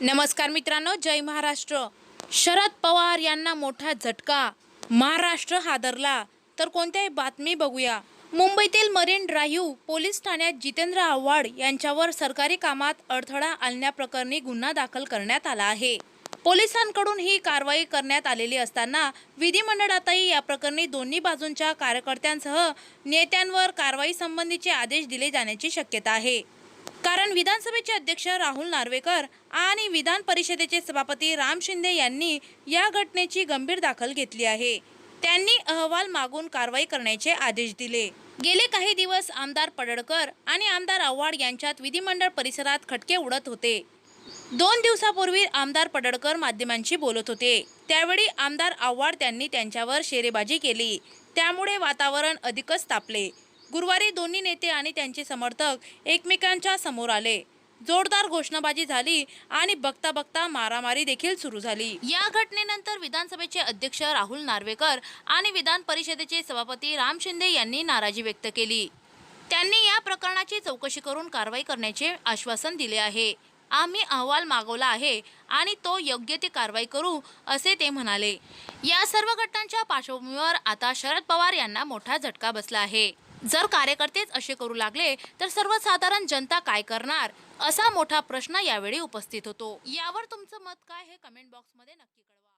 नमस्कार मित्रांनो जय महाराष्ट्र. शरद पवार यांना मोठा झटका. महाराष्ट्र हादरला. तर कोणत्याही बातमी बघूया. मुंबईतील मरीन ड्राईव्ह पोलीस ठाण्यात जितेंद्र आव्हाड यांच्यावर सरकारी कामात अडथळा आणण्याप्रकरणी गुन्हा दाखल करण्यात आला आहे. पोलिसांकडून ही कारवाई करण्यात आलेली असताना विधिमंडळातही या प्रकरणी दोन्ही बाजूंच्या कार्यकर्त्यांसह नेत्यांवर कारवाई संबंधीचे आदेश दिले जाण्याची शक्यता आहे. कारण विधानसभेचे अध्यक्ष राहुल नार्वेकर आणि विधान परिषदेचे सभापती राम शिंदे यांनी या घटनेची गंभीर दाखल घेतली आहे. त्यांनी अहवाल मागून कारवाई करण्याचे आदेश दिले. गेले काही दिवस आमदार पडळकर आणि आमदार आव्हाड यांच्यात विधिमंडळ परिसरात खटके उडत होते. दोन दिवसापूर्वी आमदार पडळकर माध्यमांशी बोलत होते. त्यावेळी आमदार आव्हाड त्यांनी त्यांच्यावर शेरेबाजी केली. त्यामुळे वातावरण अधिकच तापले. गुरुवारी दोन्ही नेते आणि त्यांचे समर्थक एकमेकांच्या समोर आले. जोरदार घोषणाबाजी झाली आणि बघता बघता मारामारी देखील सुरू झाली. या घटनेनंतर विधानसभेचे अध्यक्ष राहुल नार्वेकर आणि विधान परिषदेचे सभापती राम शिंदे यांनी नाराजी व्यक्त केली. त्यांनी या प्रकरणाची चौकशी करून कारवाई करण्याचे आश्वासन दिले आहे. आम्ही अहवाल मागवला आहे आणि तो योग्य ती कारवाई करू असे ते म्हणाले. या सर्व घटनांच्या पार्श्वभूमीवर आता शरद पवार यांना मोठा झटका बसला आहे. जर कार्यकर्तेच असे करू लागले तर सर्वसाधारण जनता काय करणार? असा मोठा प्रश्न यावेळी उपस्थित होतो. यावर तुमचं मत काय हे कमेंट बॉक्समध्ये नक्की कळवा.